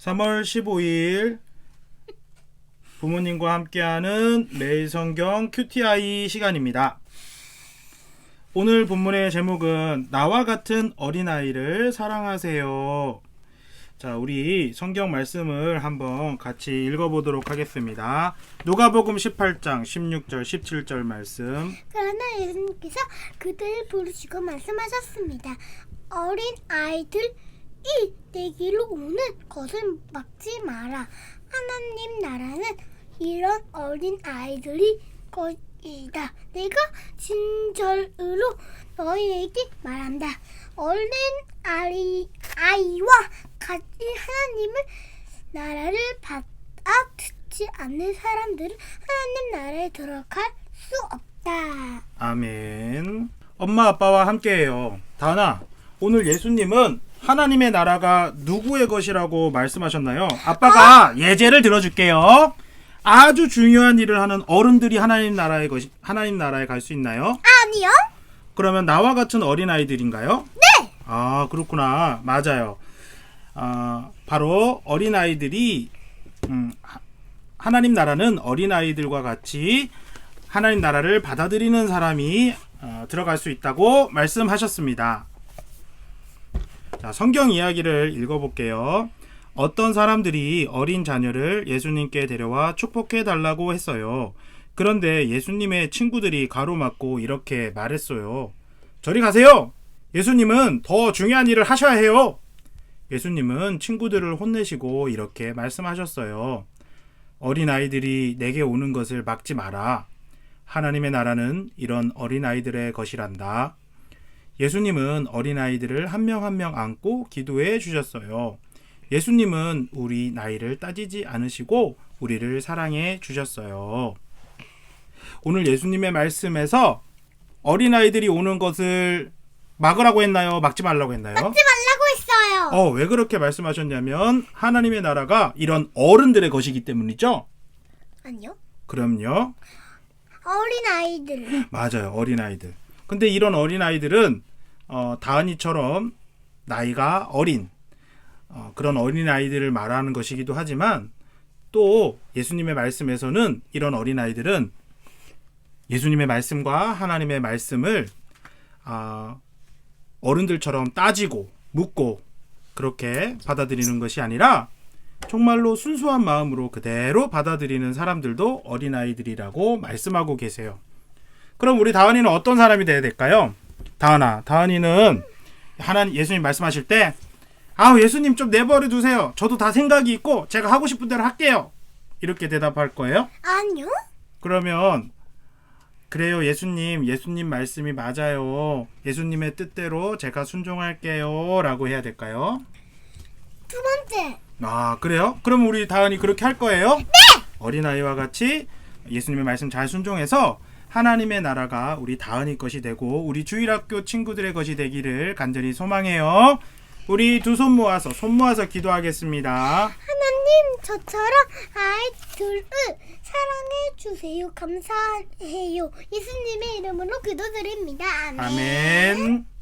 3월 15일 부모님과 함께하는 매일 성경 QTI 시간입니다. 오늘 본문의 제목은 나와 같은 어린아이를 사랑하세요. 자, 우리 성경 말씀을 한번 같이 읽어보도록 하겠습니다. 누가복음 18장 16절 17절 말씀. 그러나 예수님께서 그들을 부르시고 말씀하셨습니다. 어린 아이들 이 내게로 오는 것을 막지 마라. 하나님 나라는 이런 어린 아이들이 것이다. 내가 진절으로 너희에게 말한다. 어린 아이, 아이와 같이 하나님을 나라를 받아 듣지 않는 사람들은 하나님 나라에 들어갈 수 없다. 아멘. 엄마 아빠와 함께해요. 다나, 오늘 예수님은 하나님의 나라가 누구의 것이라고 말씀하셨나요? 아빠가 예제를 들어줄게요. 아주 중요한 일을 하는 어른들이 하나님 나라의 것이 하나님 나라에 갈 수 있나요? 아니요? 그러면 나와 같은 어린 아이들인가요? 네. 아 그렇구나 맞아요. 아 바로 어린 아이들이 음, 하- 하나님 나라는 어린 아이들과 같이 하나님 나라를 받아들이는 사람이 어, 들어갈 수 있다고 말씀하셨습니다. 자 성경 이야기를 읽어볼게요. 어떤 사람들이 어린 자녀를 예수님께 데려와 축복해 달라고 했어요. 그런데 예수님의 친구들이 가로막고 이렇게 말했어요. 저리 가세요! 예수님은 더 중요한 일을 하셔야 해요! 예수님은 친구들을 혼내시고 이렇게 말씀하셨어요. 어린아이들이 내게 오는 것을 막지 마라. 하나님의 나라는 이런 어린아이들의 것이란다. 예수님은 어린아이들을 한 명 한 명 안고 기도해 주셨어요. 예수님은 우리 나이를 따지지 않으시고 우리를 사랑해 주셨어요. 오늘 예수님의 말씀에서 어린아이들이 오는 것을 막으라고 했나요? 막지 말라고 했나요? 하지 말라고 했어요. 어, 왜 그렇게 말씀하셨냐면 하나님의 나라가 이런 어른들의 것이기 때문이죠. 아니요? 그럼요. 어린 아이들. 맞아요. 어린아이들. 근데 이런 어린아이들은 어, 다은이처럼 나이가 어린 어, 그런 어린 아이들을 말하는 것이기도 하지만 또 예수님의 말씀에서는 이런 어린 아이들은 예수님의 말씀과 하나님의 말씀을 아, 어른들처럼 따지고 묻고 그렇게 받아들이는 것이 아니라 정말로 순수한 마음으로 그대로 받아들이는 사람들도 어린아이들이라고 말씀하고 계세요. 그럼 우리 다은이는 어떤 사람이 돼야 될까요? 다은아, 다은이는 하나님 예수님 말씀하실 때 아우 예수님 좀 내버려 두세요. 저도 다 생각이 있고 제가 하고 싶은 대로 할게요. 이렇게 대답할 거예요. 아니요? 그러면 그래요 예수님 예수님 말씀이 맞아요. 예수님의 뜻대로 제가 순종할게요라고 해야 될까요? 두 번째. 아 그래요? 그럼 우리 다은이 그렇게 할 거예요? 네. 어린 아이와 같이 예수님의 말씀 잘 순종해서 하나님의 나라가 우리 다은이 것이 되고 우리 주일학교 친구들의 것이 되기를 간절히 소망해요. 우리 두 손 모아서 손 모아서 기도하겠습니다. 하나님 저처럼 아이들을 사랑해 주세요. 감사해요. 예수님의 이름으로 기도드립니다. 아멘. 아멘.